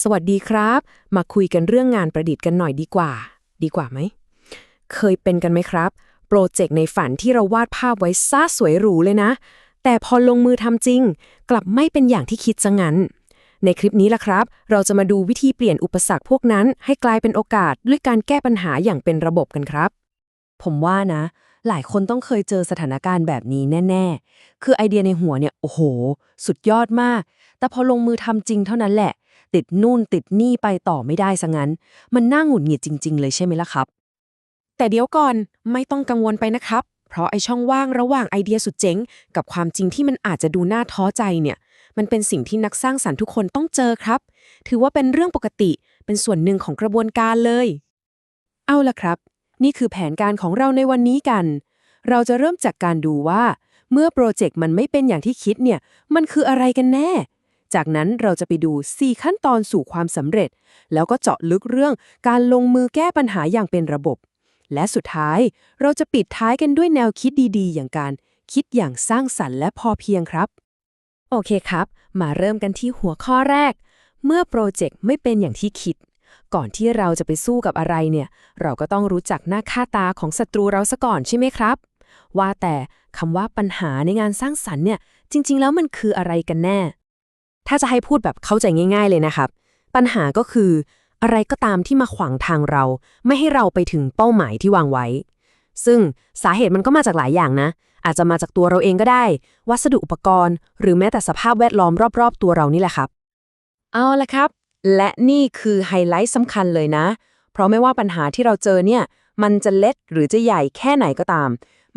สวัสดีครับ มาคุยกันเรื่องงานประดิษฐ์กันหน่อยดีกว่า ดีกว่าไหม เคยเป็นกันไหมครับ โปรเจกต์ในฝันที่เราวาดภาพไว้ซ่าสวยหรูเลยนะ แต่พอลงมือทำจริง กลับไม่เป็นอย่างที่คิดซะงั้น ในคลิปนี้ล่ะครับ เราจะมาดูวิธีเปลี่ยนอุปสรรคพวกนั้น ให้กลายเป็นโอกาสด้วยการแก้ปัญหาอย่างเป็นระบบกันครับ ผมว่านะ หลายคนต้องเคยเจอสถานการณ์แบบนี้แน่ ๆ คือไอเดียในหัวเนี่ย โอ้โห สุดยอดมาก แต่พอลงมือทำจริงเท่านั้นแหละ ติดนู่นติดนี่ไปต่อไม่ได้ซะงั้น มันน่าหงุดหงิดจริง ๆ เลยใช่ไหมล่ะครับ แต่เดี๋ยวก่อนไม่ต้องกังวลไปนะครับ เพราะไอช่องว่างระหว่างไอเดียสุดเจ๋งกับความจริงที่มันอาจจะดูน่าท้อใจเนี่ย มันเป็นสิ่งที่นักสร้างสรรค์ทุกคนต้องเจอครับ ถือว่าเป็นเรื่องปกติ เป็นส่วนหนึ่งของกระบวนการเลย เอาล่ะครับ นี่คือแผนการของเราในวันนี้กัน เราจะเริ่มจากการดูว่า เมื่อโปรเจกต์มันไม่เป็นอย่างที่คิดเนี่ย มันคืออะไรกันแน่ จากนั้นเราจะไปดู 4 ขั้นตอนสู่ความสำเร็จ แล้วก็เจาะลึกเรื่องการลงมือแก้ปัญหาอย่างเป็นระบบ และสุดท้ายเราจะปิดท้ายกันด้วยแนวคิดดีๆ อย่างการคิดอย่างสร้างสรรค์และพอเพียงครับ โอเคครับ มาเริ่มกันที่หัวข้อแรก เมื่อโปรเจกต์ไม่เป็นอย่างที่คิด ก่อนที่เราจะไปสู้กับอะไรเนี่ย เราก็ต้องรู้จักหน้าค่าตาของศัตรูเราซะก่อนใช่ไหมครับ ว่าแต่คำว่าปัญหาในงานสร้างสรรค์เนี่ย จริง ๆ แล้วมันคืออะไรกันแน่ ถ้าจะให้พูดแบบเข้าใจง่าย ๆ เลยนะครับ ปัญหาก็คือ อะไรก็ตามที่มาขวางทางเรา ไม่ให้เราไปถึงเป้าหมายที่วางไว้ ซึ่งสาเหตุมันก็มาจากหลายอย่างนะ อาจจะมาจากตัวเราเองก็ได้ วัสดุอุปกรณ์ หรือแม้แต่สภาพแวดล้อมรอบ ๆ ตัวเรานี่แหละครับ เอาละครับ และนี่คือไฮไลท์สำคัญเลยนะ เพราะไม่ว่าปัญหาที่เราเจอเนี่ย มันจะเล็กหรือจะใหญ่แค่ไหนก็ตาม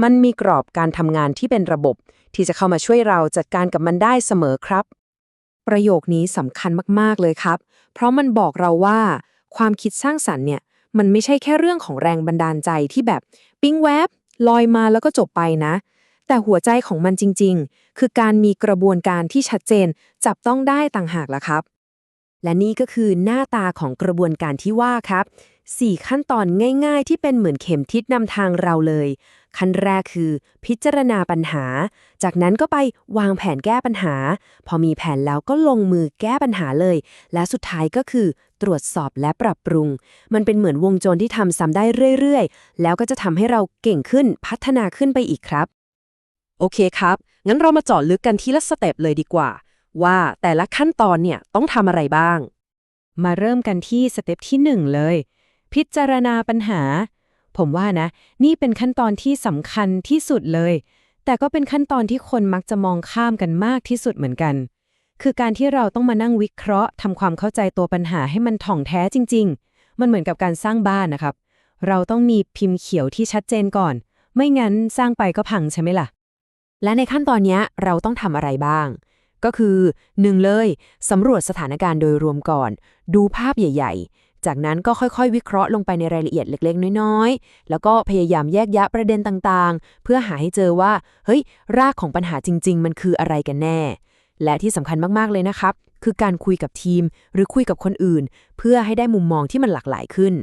มันมีกรอบการทำงานที่เป็นระบบ ที่จะเข้ามาช่วยเราจัดการกับมันได้เสมอครับ ประโยคนี้สำคัญมากๆเลยครับ เพราะมันบอกเราว่า ความคิดสร้างสรรค์เนี่ย มันไม่ใช่แค่เรื่องของแรงบันดาลใจที่แบบปิ๊งแวบลอยมาแล้วก็จบไปนะ แต่หัวใจของมันจริง ๆ คือการมีกระบวนการที่ชัดเจน จับต้องได้ต่างหากล่ะครับ และนี่ก็คือหน้าตาของกระบวนการที่ว่าครับ 4 ขั้นตอนง่าย ๆ ที่เป็นเหมือนเข็มทิศนำทางเราเลย ขั้นแรกคือ พิจารณาปัญหา จากนั้นก็ไปวางแผนแก้ปัญหา พอมีแผนแล้วก็ลงมือแก้ปัญหาเลย และสุดท้ายก็คือ ตรวจสอบและปรับปรุง มันเป็นเหมือนวงจรที่ทำซ้ำได้เรื่อยๆ แล้วก็จะทำให้เราเก่งขึ้นพัฒนาขึ้นไปอีกครับ โอเคครับ งั้นเรามาเจาะลึกกันทีละสเต็ปเลยดีกว่า ว่าแต่ละขั้นตอนเนี่ยต้องทำอะไรบ้าง มาเริ่มกันที่สเต็ปที่ 1 เลย พิจารณาปัญหา ผมว่านะ นี่เป็นขั้นตอนที่สำคัญที่สุดเลย แต่ก็เป็นขั้นตอนที่คนมักจะมองข้ามกันมากที่สุดเหมือนกัน คือการที่เราต้องมานั่งวิเคราะห์ทำความเข้าใจตัวปัญหาให้มันถ่องแท้จริง ๆ มันเหมือนกับการสร้างบ้านนะครับ เราต้องมีพิมพ์เขียวที่ชัดเจนก่อน ไม่งั้นสร้างไปก็พังใช่ไหมล่ะและในขั้นตอนนี้เราต้องทำอะไรบ้าง ก็คือ1เลยสำรวจสถานการณ์โดยรวมก่อน ดูภาพใหญ่ ๆ จากนั้นก็ค่อยๆ วิเคราะห์ลงไปในรายละเอียดเล็ก ๆ น้อยๆ แล้วก็พยายามแยกแยะประเด็นต่างๆ เพื่อหาให้เจอว่า เฮ้ย รากของปัญหาจริง ๆ มันคืออะไรกันแน่ และที่สำคัญมากๆเลยนะครับ คือการคุยกับทีม หรือคุยกับคนอื่น เพื่อให้ได้มุมมองที่มันหลากหลายขึ้น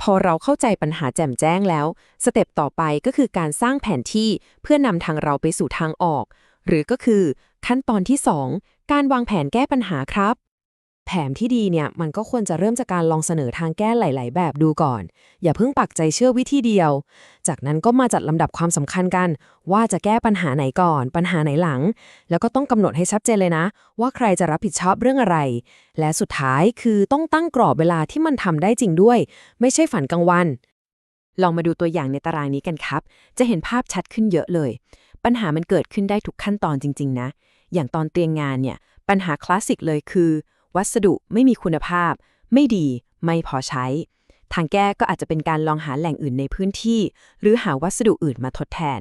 พอเราเข้าใจปัญหาแจ่มแจ้งแล้ว สเต็ปต่อไปก็คือการสร้างแผนที่เพื่อนำทางเราไปสู่ทางออก หรือก็คือ ขั้นตอนที่ 2 การวางแผนแก้ปัญหาครับ แผนที่ดีเนี่ยมันก็ควรจะเริ่มจากการลองเสนอทางแก้หลาย ๆ แบบดูก่อน อย่าเพิ่งปักใจเชื่อวิธีเดียว จากนั้นก็มาจัดลำดับความสำคัญกัน ว่าจะแก้ปัญหาไหนก่อน ปัญหาไหนหลัง แล้วก็ต้องกำหนดให้ชัดเจนเลยนะ ว่าใครจะรับผิดชอบเรื่องอะไร และสุดท้ายคือต้องตั้งกรอบเวลาที่มันทำได้จริงด้วย ไม่ใช่ฝันกลางวัน ลองมาดูตัวอย่างในตารางนี้กันครับ จะเห็นภาพชัดขึ้นเยอะเลย ปัญหามันเกิดขึ้นได้ทุกขั้นตอนจริง ๆ นะ อย่างตอนเตรียมงานเนี่ยปัญหาคลาสสิกเลยคือ วัสดุไม่มีคุณภาพ ไม่ดีไม่พอใช้ ทางแก้ก็อาจจะเป็นการลองหาแหล่งอื่นในพื้นที่ หรือหาวัสดุอื่นมาทดแทน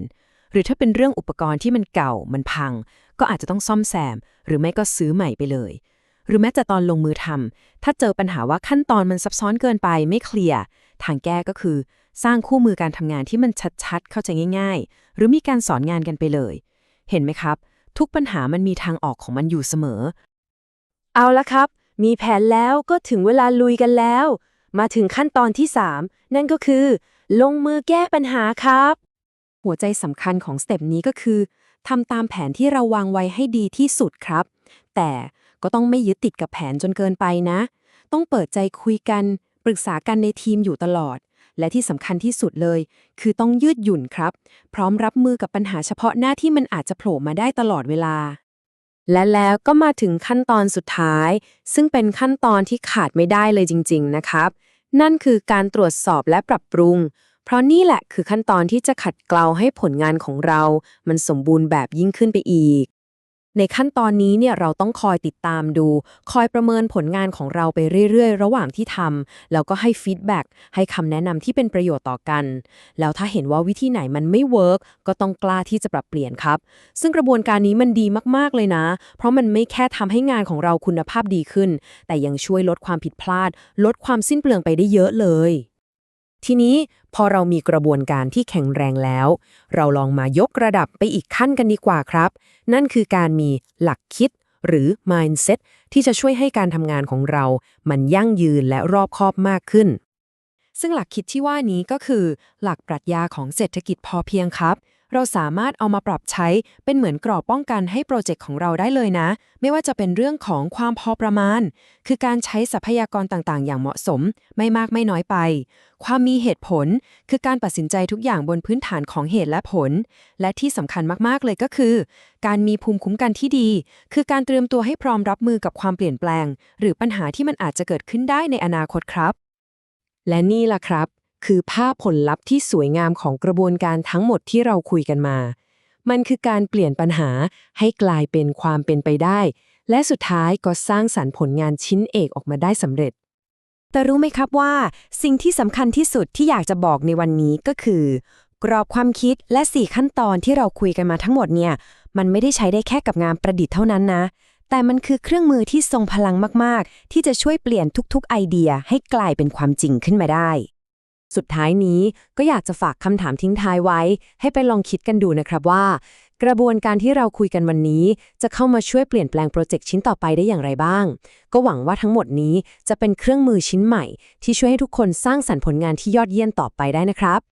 หรือถ้าเป็นเรื่องอุปกรณ์ที่มันเก่ามันพัง ก็อาจจะต้องซ่อมแซม หรือไม่ก็ซื้อใหม่ไปเลย หรือแม้แต่ตอนลงมือทำถ้าเจอปัญหาว่าขั้นตอนมันซับซ้อนเกินไปไม่เคลียร์ทางแก้ก็คือ สร้างคู่มือการทำงานที่มันชัดๆ เข้าใจง่าย ๆ หรือมีการสอนงานกันไปเลย เห็นไหมครับ ทุกปัญหามันมีทางออกของมันอยู่เสมอ เอาละครับ มีแผนแล้วก็ถึงเวลาลุยกันแล้ว มาถึงขั้นตอนที่ 3 นั่นก็คือ ลงมือแก้ปัญหาครับ หัวใจสำคัญของสเต็ปนี้ก็คือทำตามแผนที่เราวางไว้ให้ดีที่สุดครับ แต่ก็ต้องไม่ยึดติดกับแผนจนเกินไปนะ ต้องเปิดใจคุยกัน ปรึกษากันในทีมอยู่ตลอด และที่สำคัญที่สุดเลย คือต้องยืดหยุ่นครับ พร้อมรับมือกับปัญหาเฉพาะหน้าที่มันอาจจะโผล่มาได้ตลอดเวลา และแล้วก็มาถึงขั้นตอนสุดท้าย ซึ่งเป็นขั้นตอนที่ขาดไม่ได้เลยจริง ๆ นะครับ นั่นคือการตรวจสอบและปรับปรุง เพราะนี่แหละคือขั้นตอนที่จะขัดเกลาให้ผลงานของเรา มันสมบูรณ์แบบยิ่งขึ้นไปอีก ในขั้นตอนนี้เนี่ยเราต้องคอยติดตามดู คอยประเมินผลงานของเราไปเรื่อย ๆ ระหว่างที่ทำแล้วก็ให้ฟีดแบ็กให้คำแนะนำที่เป็นประโยชน์ต่อกัน แล้วถ้าเห็นว่าวิธีไหนมันไม่เวิร์กก็ต้องกล้าที่จะปรับเปลี่ยนครับ ซึ่งกระบวนการนี้มันดีมากๆเลยนะ เพราะมันไม่แค่ทำให้งานของเราคุณภาพดีขึ้น แต่ยังช่วยลดความผิดพลาด ลดความสิ้นเปลืองไปได้เยอะเลย ทีนี้พอเรามีกระบวนการที่แข็งแรงแล้ว เราลองมายกระดับไปอีกขั้นกันดีกว่าครับ นั่นคือการมีหลักคิดหรือ mindset ที่จะช่วยให้การทำงานของเรา มันยั่งยืนและรอบคอบมากขึ้น ซึ่งหลักคิดที่ว่านี้ก็คือ หลักปรัชญาของเศรษฐกิจพอเพียงครับ เราสามารถเอามาปรับใช้เป็นเหมือนกรอบป้องกันให้โปรเจกต์ของเราได้เลยนะ ไม่ว่าจะเป็นเรื่องของความพอประมาณ คือการใช้ทรัพยากรต่างๆ อย่างเหมาะสม ไม่มากไม่น้อยไป ความมีเหตุผล คือการตัดสินใจทุกอย่างบนพื้นฐานของเหตุและผล และที่สำคัญมากๆเลยก็คือ การมีภูมิคุ้มกันที่ดี คือการเตรียมตัวให้พร้อมรับมือกับความเปลี่ยนแปลง หรือปัญหาที่มันอาจจะเกิดขึ้นได้ในอนาคตครับ และนี่ล่ะครับ คือภาพผลลัพธ์ที่สวยงามของกระบวนการทั้งหมดที่เราคุยกันมา มันคือการเปลี่ยนปัญหาให้กลายเป็นความเป็นไปได้ และสุดท้ายก็สร้างสรรค์ผลงานชิ้นเอกออกมาได้สำเร็จ แต่รู้ไหมครับว่า สิ่งที่สำคัญที่สุดที่อยากจะบอกในวันนี้ก็คือ กรอบความคิดและ 4 ขั้นตอนที่เราคุยกันมาทั้งหมดเนี่ย มันไม่ได้ใช้ได้แค่กับงานประดิษฐ์เท่านั้นนะแต่มันคือเครื่องมือที่ทรงพลังมาก ๆ ที่จะช่วยเปลี่ยนทุก ๆ ไอเดียให้กลายเป็นความจริงขึ้นมาได้ สุดท้ายนี้ก็อยากจะฝากคำถามทิ้งท้ายไว้ ให้ไปลองคิดกันดูนะครับว่า กระบวนการที่เราคุยกันวันนี้ จะเข้ามาช่วยเปลี่ยนแปลงโปรเจกต์ชิ้นต่อไปได้อย่างไรบ้าง ก็หวังว่าทั้งหมดนี้จะเป็นเครื่องมือชิ้นใหม่ ที่ช่วยให้ทุกคนสร้างสรรค์ผลงานที่ยอดเยี่ยมต่อไปได้นะครับ